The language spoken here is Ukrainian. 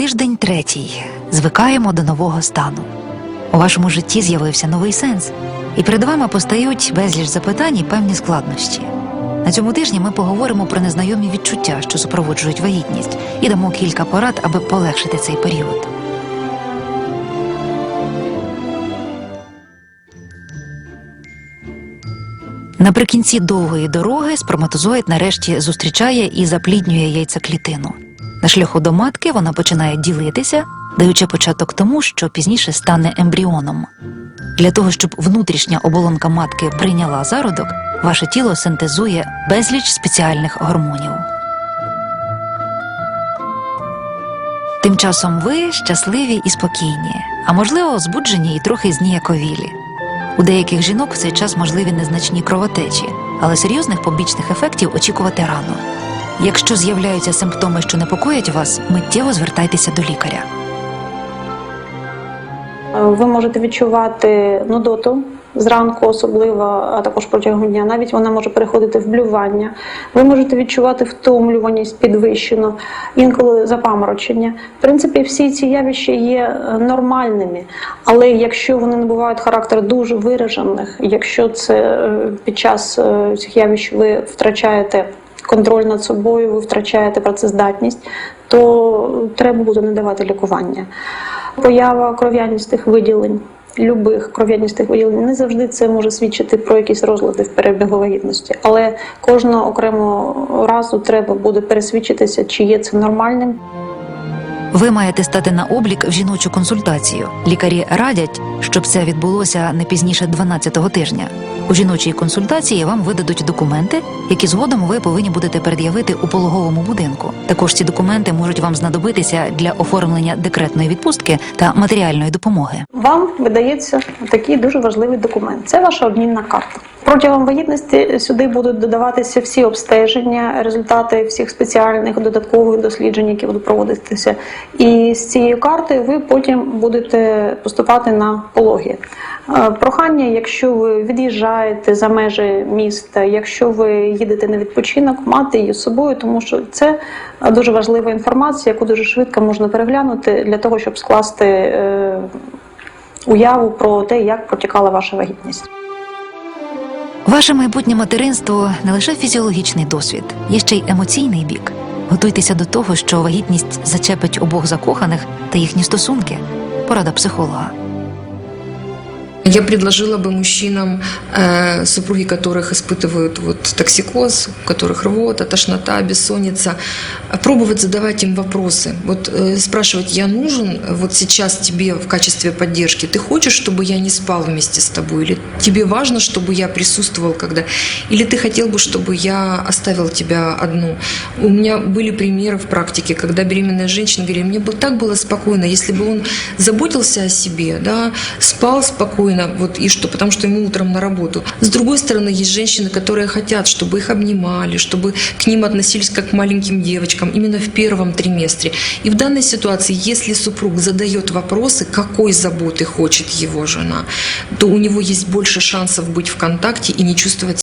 Тиждень третій. Звикаємо до нового стану. У вашому житті з'явився новий сенс, і перед вами постають безліч запитань і певні складнощі. На цьому тижні ми поговоримо про незнайомі відчуття, що супроводжують вагітність, і дамо кілька порад, аби полегшити цей період. Наприкінці довгої дороги сперматозоїд нарешті зустрічає і запліднює яйцеклітину. На шляху до матки вона починає ділитися, даючи початок тому, що пізніше стане ембріоном. Для того, щоб внутрішня оболонка матки прийняла зародок, ваше тіло синтезує безліч спеціальних гормонів. Тим часом ви щасливі і спокійні, а можливо, збуджені і трохи зніяковілі. У деяких жінок в цей час можливі незначні кровотечі, але серйозних побічних ефектів очікувати рано. Якщо з'являються симптоми, що непокоять вас, миттєво звертайтеся до лікаря. Ви можете відчувати нудоту зранку, особливо, а також протягом дня. Навіть вона може переходити в блювання. Ви можете відчувати втомлюваність підвищену, інколи запаморочення. В принципі, всі ці явища є е, нормальними, але якщо вони набувають характер дуже виражених, якщо це е, під час е, цих явищ ви втрачаєте контроль над собою, ви втрачаєте працездатність, то треба буде надавати лікування. Поява кров'яністих виділень, любих кров'яністих виділень, не завжди це може свідчити про якісь розлади в перебігу вагітності, але кожного окремого разу треба буде пересвідчитися, чи є це нормальним, Ви маєте стати на облік в жіночу консультацію. Лікарі радять, щоб це відбулося не пізніше 12-го тижня. У жіночій консультації вам видадуть документи, які згодом ви повинні будете пред'явити у пологовому будинку. Також ці документи можуть вам знадобитися для оформлення декретної відпустки та матеріальної допомоги. вам видається такий дуже важливий документ. Це ваша обмінна карта. Протягом вагітності сюди будуть додаватися всі обстеження, результати всіх спеціальних додаткових досліджень, які будуть проводитися. І з цією картою ви потім будете поступати на пологи. Е, Прохання, якщо ви від'їжджаєте за межі міста, якщо ви їдете на відпочинок, мати її з собою, тому що це е, дуже важлива інформація, яку дуже швидко можна переглянути для того, щоб скласти е, уяву про те, як протікала ваша вагітність. Ваше майбутнє материнство не лише фізіологічний досвід, є ще й емоційний бік. Готуйтеся до того, що вагітність зачепить обох закоханих та їхні стосунки. Порада психолога. Я предложила бы мужчинам, э, супруги которых испытывают вот токсикоз, у которых рвота, тошнота, бессонница, пробовать задавать им вопросы. Вот э, спрашивать, я нужен вот сейчас тебе в качестве поддержки? Ты хочешь, чтобы я не спал вместе с тобой? Или тебе важно, чтобы я присутствовал когда? Или ты хотел бы, чтобы я оставил тебя одну? У меня были примеры в практике, когда беременная женщина говорила, мне бы так было спокойно, если бы он заботился о себе, да, спал спокойно, вот и что, потому что ему утром на работу. С другой стороны, есть женщины, которые хотят, чтобы их обнимали, чтобы к ним относились как к маленьким девочкам именно в первом триместре. И в данной ситуации, если супруг задает вопросы, какой заботы хочет его жена, то у него есть больше шансов быть в контакте и не чувствовать